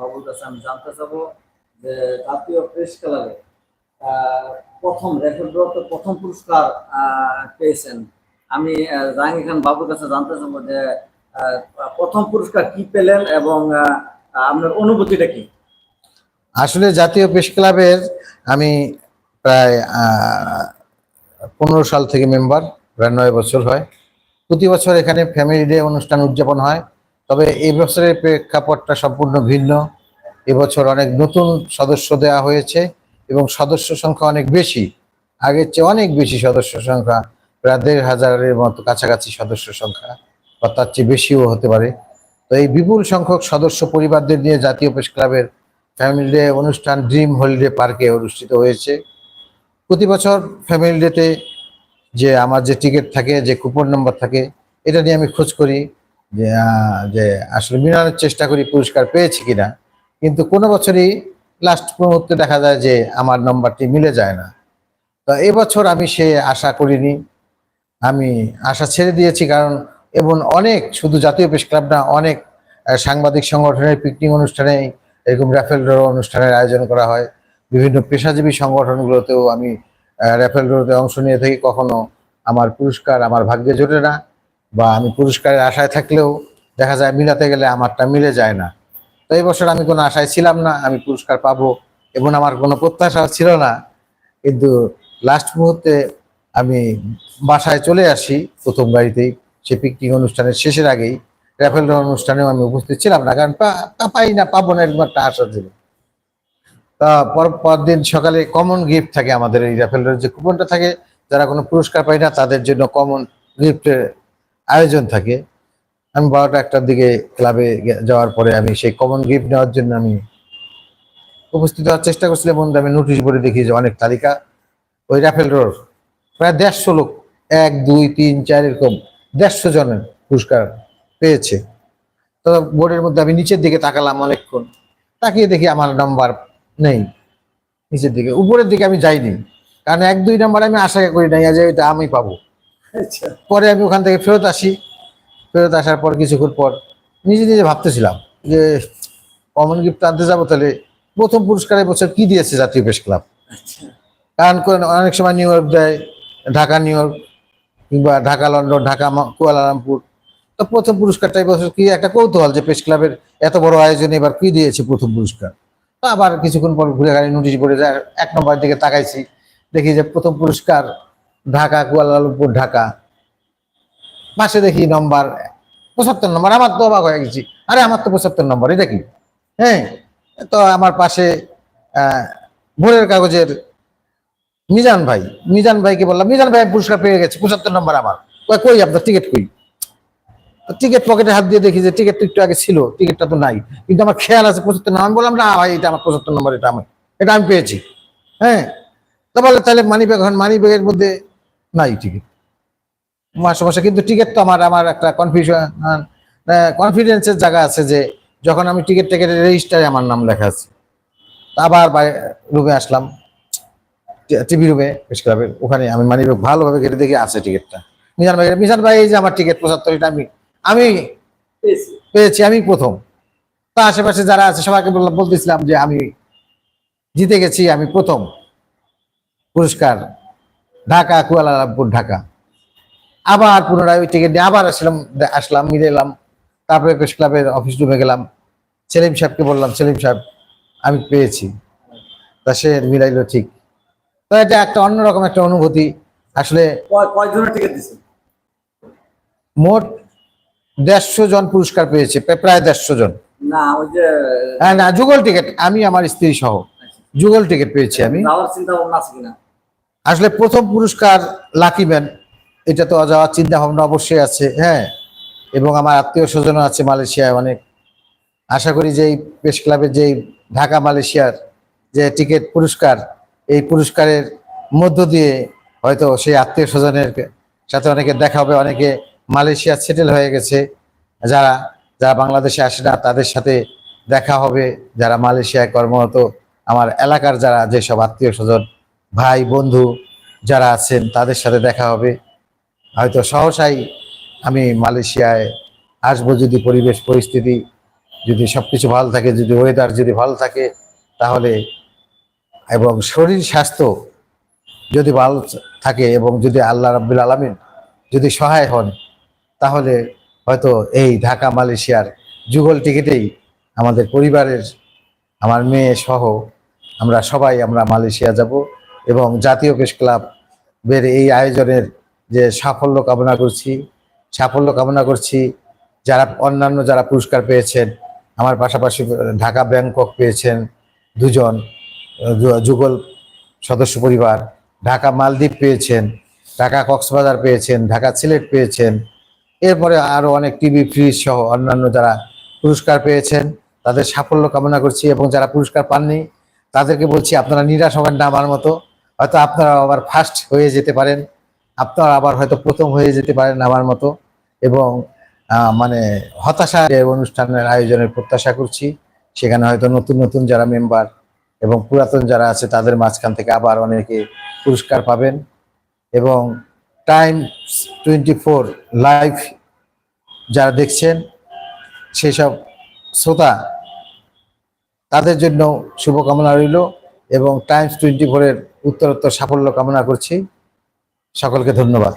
বাবুর কাছে আমি জানতে চাবো যে জাতীয় প্রেস ক্লাবে প্রথম রেকর্ড প্রথম পুরস্কার পেয়েছেন। আমি জাহাঙ্গীর খান বাবুর কাছে জানতে চাবো যে প্রথম পুরস্কার কি পেলেন এবং আপনার অনুভূতিটা কি? আসলে জাতীয় প্রেস ক্লাবের আমি প্রায় পনেরো সাল থেকে মেম্বার, প্রায় নয় বছর হয়। প্রতি বছর এখানে ফ্যামিলি ডে অনুষ্ঠান উদযাপন হয়। তবে এই বছরের প্রেক্ষাপটটা সম্পূর্ণ ভিন্ন। এবছর অনেক নতুন সদস্য দেওয়া হয়েছে এবং সদস্য সংখ্যা অনেক বেশি। আগের চেয়ে অনেক বেশি সদস্য সংখ্যা, প্রায় দেড় হাজারের মতো কাছাকাছি সদস্য সংখ্যা, বা তার চেয়ে বেশিও হতে পারে। তো এই বিপুল সংখ্যক সদস্য পরিবারদের নিয়ে জাতীয় প্রেস ক্লাবের ফ্যামিলি ডে অনুষ্ঠান ড্রিম হলিডে পার্কে অনুষ্ঠিত হয়েছে। প্রতি বছর ফ্যামিলি ডেতে যে আমার যে টিকিট থাকে, যে কুপন নম্বর থাকে, এটা নিয়ে আমি খোঁজ করি। যে যে আসলে মিলানোর চেষ্টা করি পুরস্কার পেয়েছি কিনা। কিন্তু কোনো বছরই লাস্ট মুহূর্তে দেখা যায় যে আমার নম্বরটি মিলে যায় না। তো এবছর আমি সে আশা করিনি। আমি আশা ছেড়ে দিয়েছি কারণ এবং অনেক, শুধু জাতীয় প্রেস ক্লাব না, অনেক সাংবাদিক সংগঠনের পিকনিক অনুষ্ঠানে, এরকম র্যাফেল ড্র অনুষ্ঠানের আয়োজন করা হয়। বিভিন্ন পেশাজীবী সংগঠনগুলোতেও আমি র্যাফেল ড্রতে অংশ নিয়ে থাকি। কখনো আমার পুরস্কার আমার ভাগ্যে জোটে না। বা আমি পুরস্কারের আশায় থাকলেও দেখা যায় মিলাতে গেলে আমারটা মিলে যায় না। তো এই বছর আমি কোনো আশায় ছিলাম না, আমি পুরস্কার পাবো এবং আমার কোনো প্রত্যাশা ছিল না। কিন্তু লাস্ট মুহূর্তে আমি বাসায় চলে আসি, প্রথম গাড়িতেই সে পিকনিক অনুষ্ঠানের শেষের আগেই। র্যাফেল অনুষ্ঠানেও আমি উপস্থিত ছিলাম না, কারণ পাই না, পাবো না এরকম একটা আশা ছিল। তা পর পরদিন সকালে কমন গিফট থাকে আমাদের এই র্যাফেল যে কুপনটা থাকে, যারা কোনো পুরস্কার পায় না, তাদের জন্য কমন গিফটের আয়োজন থাকে। আমি বারোটা একটার দিকে ক্লাবে যাওয়ার পরে আমি সেই কমন গিফট নেওয়ার জন্য আমি উপস্থিত হওয়ার চেষ্টা করছিলাম, বন্ধু, আমি নোটিশ বোর্ডে দেখি যে অনেক তালিকা। ওই র্যাফেল রোড প্রায় দেড়শো লোক, এক, দুই, তিন, চার এরকম দেড়শো জনের পুরস্কার পেয়েছে। তো বোর্ডের মধ্যে আমি নিচের দিকে তাকালাম অনেকক্ষণ। তাকিয়ে দেখি আমার নাম্বার নেই নিচের দিকে। উপরের দিকে আমি যাইনি। কারণ এক, দুই নাম্বার আমি আশা করি নাই যে এটা আমি পাবো। পরে আমি ওখান থেকে ফেরত আসি। ফেরত আসার পর কিছুক্ষণ পর নিজে নিজে ভাবতেছিলাম যে কমন গিফট আনতে যাব তাহলে প্রথম পুরস্কার বছর কি দিয়েছে জাতীয় প্রেস ক্লাব? আচ্ছা। কারণ অনেক সময় নিউ ইয়র্ক দেয় ঢাকা নিউ ইয়র্ক কিংবা ঢাকা লন্ডন ঢাকা কুয়ালালামপুর। তো প্রথম পুরস্কারটা বছর কি একটা কৌতূহল যে প্রেস ক্লাবের এত বড় আয়োজনে এবার কি দিয়েছে প্রথম পুরস্কার? তো আবার কিছুক্ষণ পর ঘুরে গাড়ি নোটিশ পড়ে যায় এক নম্বর দিকে তাকাইছি দেখি যে প্রথম পুরস্কার ঢাকা কুয়ালালামপুর ঢাকা। পাশে দেখি নম্বর পঁচাত্তর নম্বর আমার তো অবাক হয়ে গেছি। আরে আমার তো পঁচাত্তর নম্বর এটা কি? হ্যাঁ তো আমার পাশে ভোরের কাগজের মিজান ভাই। মিজান ভাইকে বললাম মিজান ভাই পুরস্কার পেয়ে গেছে পঁচাত্তর নম্বর আমার। কই, আপনার টিকিট কই? টিকিট পকেটে হাত দিয়ে দেখি যে টিকিট তো একটু আগে ছিল টিকিটটা তো নাই। কিন্তু আমার খেয়াল আছে পঁচাত্তর নম্বর আমি বললাম না ভাই এটা আমার পঁচাত্তর নম্বর এটা আমি এটা আমি পেয়েছি। হ্যাঁ তো বলে তাহলে মানি ব্যাগ মানি ব্যাগের মধ্যে নাই টিকিট মাসে মাসে কিন্তু টিকিট তো আমার আমার একটা কনফিউশন কনফিডেন্সের জায়গা আছে যে যখন আমি টিকিট টিকিটের রেজিস্টারে আমার নাম লেখা আছে। আবার রুমে আসলাম। টিভি রুমে প্রেস ক্লাবের ওখানে আমি মানি ভালোভাবে কেটে দেখি আছে টিকিটটা মিজান ভাই মিজান ভাই এই যে আমার টিকিট পঁচাত্তর এটা আমি আমি পেয়েছি। পেয়েছি আমি প্রথম। তা আশেপাশে যারা আছে সবাইকে বললাম বলতেছিলাম যে আমি জিতে গেছি আমি প্রথম। পুরস্কার। Dhaka Kuala Lumpur Dhaka. আবার পুনরায় ওই টিকিট নিয়ে আবার আসলাম আসলাম মিলে এলাম। তারপরে প্রেস ক্লাবের অফিস রুমে গেলাম। সেলিম সাহেবকে বললাম সেলিম সাহেব আমি পেয়েছি। তা সে মিলাইলো ঠিক। তো এটা একটা অন্যরকম একটা অনুভূতি। আসলে মোট দেড়শো জন পুরস্কার পেয়েছে প্রায়- দেড়শো জন। না হ্যাঁ না যুগল টিকিট আমি আমার স্ত্রী সহ। যুগল টিকিট পেয়েছি আমি। আসলে প্রথম পুরস্কার লাকি ম্যান এটা তো যাওয়ার চিন্তা ভাবনা অবশ্যই আছে হ্যাঁ। এবং আমার আত্মীয় স্বজনও আছে মালয়েশিয়ায় অনেক। আশা করি যে এই প্রেস ক্লাবের যে ঢাকা, মালয়েশিয়ার যে টিকিট পুরস্কার, এই পুরস্কারের মধ্য দিয়ে হয়তো সেই আত্মীয় স্বজনের সাথে অনেকে দেখা হবে, অনেকে মালয়েশিয়া সেটেল হয়ে গেছে। যারা যারা বাংলাদেশে আসে না, তাদের সাথে দেখা হবে। যারা মালয়েশিয়ায় কর্মরত, আমার এলাকার যারা যেসব আত্মীয় স্বজন ভাই, বন্ধু যারা আছেন, তাদের সাথে দেখা হবে। হয়তো সহসাই আমি মালয়েশিয়ায় আসব যদি পরিবেশ, পরিস্থিতি যদি সব কিছু ভালো থাকে, যদি ওয়েদার যদি ভালো থাকে, তাহলে এবং শরীর স্বাস্থ্য যদি ভালো থাকে এবং যদি আল্লাহ রাব্বুল আলামিন যদি সহায় হন, তাহলে হয়তো এই ঢাকা, মালয়েশিয়ার যুগল টিকিটেই আমাদের পরিবারের, আমার মেয়ে সহ আমরা সবাই আমরা মালয়েশিয়া যাব। এবং জাতীয় প্রেস ক্লাবের এই আয়োজনের যে সাফল্য কামনা করছি, সাফল্য কামনা করছি যারা অন্যান্য যারা পুরস্কার পেয়েছেন, আমার পাশাপাশি ঢাকা ব্যাংকক পেয়েছেন দুজন যুগল সদস্য পরিবার, ঢাকা মালদ্বীপ পেয়েছেন, ঢাকা কক্সবাজার পেয়েছেন, ঢাকা সিলেট পেয়েছেন, এরপরে আরও অনেক টিভি, ফ্রিজ সহ অন্যান্য যারা পুরস্কার পেয়েছেন, তাদের সাফল্য কামনা করছি এবং যারা পুরস্কার পাননি, তাদেরকে বলছি আপনারা নিরাশ হবেন না আমার মতো। হয়তো আপনারা আবার ফার্স্ট হয়ে যেতে পারেন, আপনারা আবার হয়তো প্রথম হয়ে যেতে পারেন আমার মতো। এবং মানে হতাশা অনুষ্ঠানের আয়োজনের প্রত্যাশা করছি। সেখানে হয়তো নতুন নতুন যারা মেম্বার এবং পুরাতন যারা আছে, তাদের মাঝখান থেকে আবার অনেকে পুরস্কার পাবেন। এবং টাইম টোয়েন্টি ফোর লাইভ যারা দেখছেন, সেসব শ্রোতা, তাদের জন্য শুভকামনা রইল। এবং টাইমস টোয়েন্টি ফোরের উত্তরোত্তর সাফল্য কামনা করছি। সকলকে ধন্যবাদ।